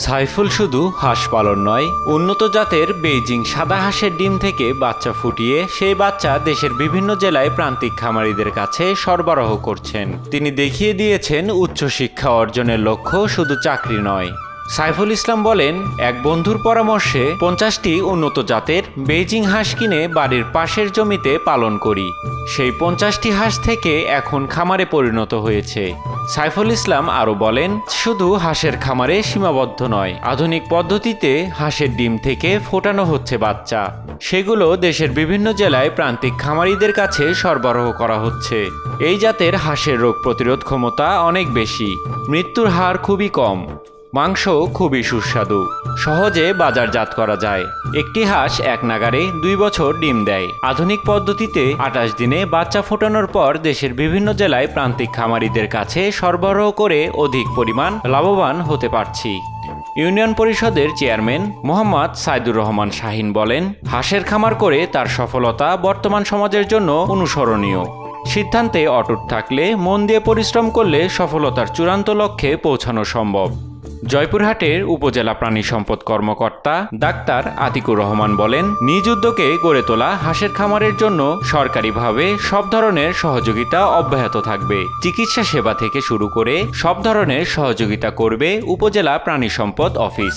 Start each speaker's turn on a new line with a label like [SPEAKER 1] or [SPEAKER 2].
[SPEAKER 1] সাইফুল শুধু হাঁস পালন নয়, উন্নত জাতের বেইজিং সাদা হাঁসের ডিম থেকে বাচ্চা ফুটিয়ে সেই বাচ্চা দেশের বিভিন্ন জেলায় প্রান্তিক খামারিদের কাছে সরবরাহ করছেন। তিনি দেখিয়ে দিয়েছেন উচ্চশিক্ষা অর্জনের লক্ষ্য শুধু চাকরি নয় সাইফুল ইসলাম বলেন, এক বন্ধুর পরামর্শে পঞ্চাশটি উন্নত জাতের বেইজিং হাঁস কিনে বাড়ির পাশের জমিতে পালন করি। সেই পঞ্চাশটি হাঁস থেকে এখন খামারে পরিণত হয়েছে। সাইফুল ইসলাম আরও বলেন, শুধু হাঁসের খামারে সীমাবদ্ধ নয়, আধুনিক পদ্ধতিতে হাঁসের ডিম থেকে ফোটানো হচ্ছে বাচ্চা। সেগুলো দেশের বিভিন্ন জেলায় প্রান্তিক খামারিদের কাছে সরবরাহ করা হচ্ছে। এই জাতের হাঁসের রোগ প্রতিরোধ ক্ষমতা অনেক বেশি। মৃত্যুর হার খুবই কম। মাংস খুবই সুস্বাদু। সহজে বাজারজাত করা যায়। একটি হাঁস এক নাগারে দুই বছর ডিম দেয়। আধুনিক পদ্ধতিতে আঠাশ দিনে বাচ্চা ফোটানোর পর দেশের বিভিন্ন জেলায় প্রান্তিক খামারিদের কাছে সরবরাহ করে অধিক পরিমাণ লাভবান হতে পারছি। ইউনিয়ন পরিষদের চেয়ারম্যান মোহাম্মদ সাইদুর রহমান শাহিন বলেন, হাঁসের খামার করে তার সফলতা বর্তমান সমাজের জন্য অনুসরণীয়। সিদ্ধান্তে অটুট থাকলে, মন দিয়ে পরিশ্রম করলে সফলতার চূড়ান্ত লক্ষ্যে পৌঁছানো সম্ভব। জয়পুরহাটের উপজেলা প্রাণী সম্পদ কর্মকর্তা ডাক্তার আতিকুর রহমান বলেন, নিজ উদ্যোগে গড়ে তোলা হাঁসের খামারের জন্য সরকারিভাবে সব ধরনের সহযোগিতা অব্যাহত থাকবে। চিকিৎসা সেবা থেকে শুরু করে সব ধরনের সহযোগিতা করবে উপজেলা প্রাণী সম্পদ অফিস।